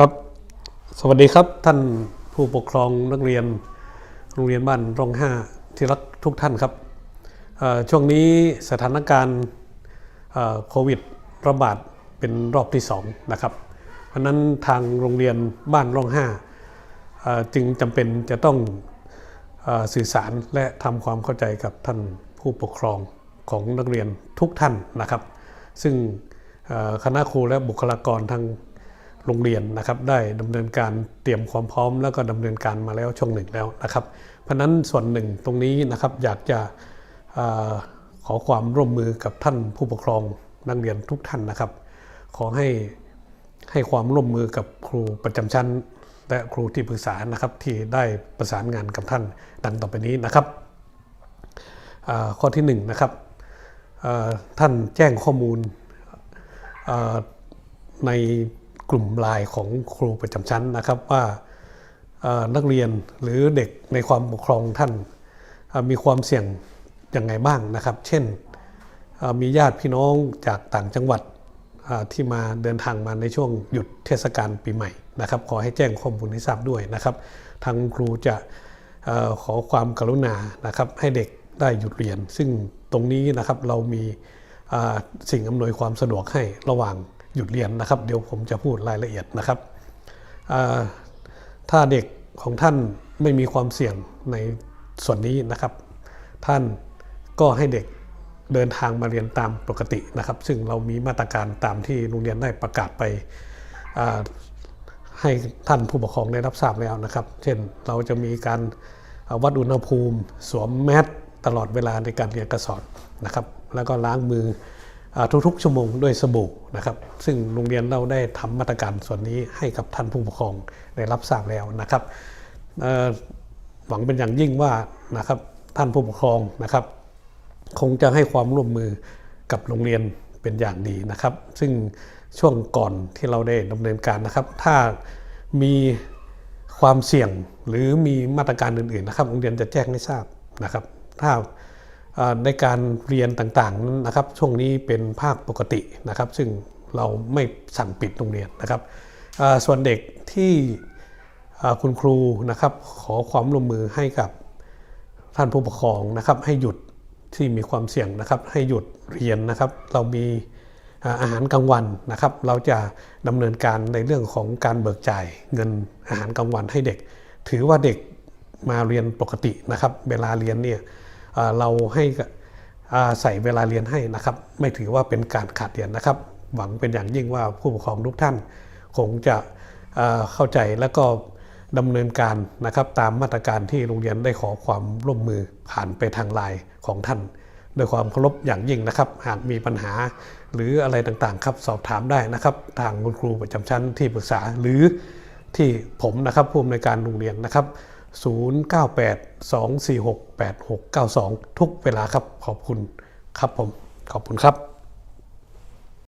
ครับ สวัสดีครับท่านผู้ปกครองนักเรียนโรงเรียนบ้านร่องห้าที่รักทุกท่านครับ ช่วงนี้สถานการณ์โควิดระบาดเป็นรอบที่สองนะครับ เพราะนั้นทางโรงเรียนบ้านร่องห้าจึงจำเป็นจะต้องอสื่อสารและทำความเข้าใจกับท่านผู้ปกครองของนักเรียนทุกท่านนะครับ ซึ่งคณะครูและบุคลากรทาง โรงเรียนนะครับได้ดำเนินการเตรียมความพร้อม แล้วก็ดำเนินการมาแล้วช่วงหนึ่งแล้วนะครับ เพราะนั้นส่วนหนึ่งตรงนี้นะครับอยากจะขอความร่วมมือกับท่านผู้ปกครองนักเรียนทุกท่านนะครับ ขอให้ให้ความร่วมมือกับครูประจำชั้น และครูที่ปรึกษานะครับที่ได้ประสานงานกับท่านดังต่อไปนี้นะครับข้อที่หนึ่งนะครับท่านแจ้งข้อมูลใน กลุ่มไลน์ของครูประจำชั้นนะครับว่านักเรียนหรือเด็กในความปกครองท่านมีความเสี่ยงยังไงบ้างนะครับ เช่นมีญาติพี่น้องจากต่างจังหวัดที่มาเดินทางมาในช่วงหยุดเทศกาลปีใหม่นะครับ ขอให้แจ้งข้อมูลให้ทราบด้วยนะครับ ทางครูจะอขอความกรุณานะครับ ให้เด็กได้หยุดเรียน ซึ่งตรงนี้นะครับเรามีสิ่งอำนวยความสะดวกให้ระหว่าง หยุดเรียนนะครับ เดี๋ยวผมจะพูดรายละเอียดนะครับ ถ้าเด็กของท่านไม่มีความเสี่ยงในส่วนนี้นะครับ ท่านก็ให้เด็กเดินทางมาเรียนตามปกตินะครับ ซึ่งเรามีมาตรการตามที่โรงเรียนได้ประกาศไปให้ท่านผู้ปกครองได้รับทราบแล้วนะครับ เช่นเราจะมีการวัดอุณหภูมิ สวมแมสตลอดเวลาในการเรียนการสอนนะครับ แล้วก็ล้างมือ ทุกๆ ชั่วโมงด้วยสบู่นะครับ ซึ่งโรงเรียนเราได้ทำมาตรการส่วนนี้ให้กับท่านผู้ปกครองได้รับทราบแล้วนะครับหวังเป็นอย่างยิ่งว่านะครับท่านผู้ปกครองนะครับ คงจะให้ความร่วมมือกับโรงเรียนเป็นอย่างดีนะครับ ซึ่งช่วงก่อนที่เราได้ดำเนินการนะครับ ถ้ามีความเสี่ยงหรือมีมาตรการอื่นๆนะครับ โรงเรียนจะแจ้งให้ทราบนะครับ ถ้า ในการเรียนต่างๆนั้นนะครับช่วงนี้เป็นภาคปกตินะครับ ซึ่งเราไม่สั่งปิดโรงเรียนนะครับ ส่วนเด็กที่คุณครูนะครับขอความร่วมมือให้กับท่านผู้ปกครองนะครับ ให้หยุดที่มีความเสี่ยงนะครับ ให้หยุดเรียนนะครับ เรามีอาหารกลางวันนะครับ เราจะดำเนินการในเรื่องของการเบิกจ่ายเงินอาหารกลางวันให้เด็ก ถือว่าเด็กมาเรียนปกตินะครับ เวลาเรียนเนี่ย เราให้ใส่เวลาเรียนให้นะครับ ไม่ถือว่าเป็นการขาดเรียนนะครับ หวังเป็นอย่างยิ่งว่าผู้ปกครองทุกท่านคงจะเข้าใจแล้วก็ดำเนินการนะครับตามมาตรการที่โรงเรียนได้ขอความร่วมมือผ่านไปทางไลน์ของท่านด้วยความเคารพอย่างยิ่งนะครับ หากมีปัญหาหรืออะไรต่างๆครับสอบถามได้นะครับ ทางคุณครูประจำชั้นที่ปรึกษาหรือที่ผมนะครับผู้อำนวยการโรงเรียนนะครับ 0982468692 ทุกเวลาครับขอบคุณครับผมขอบคุณครับ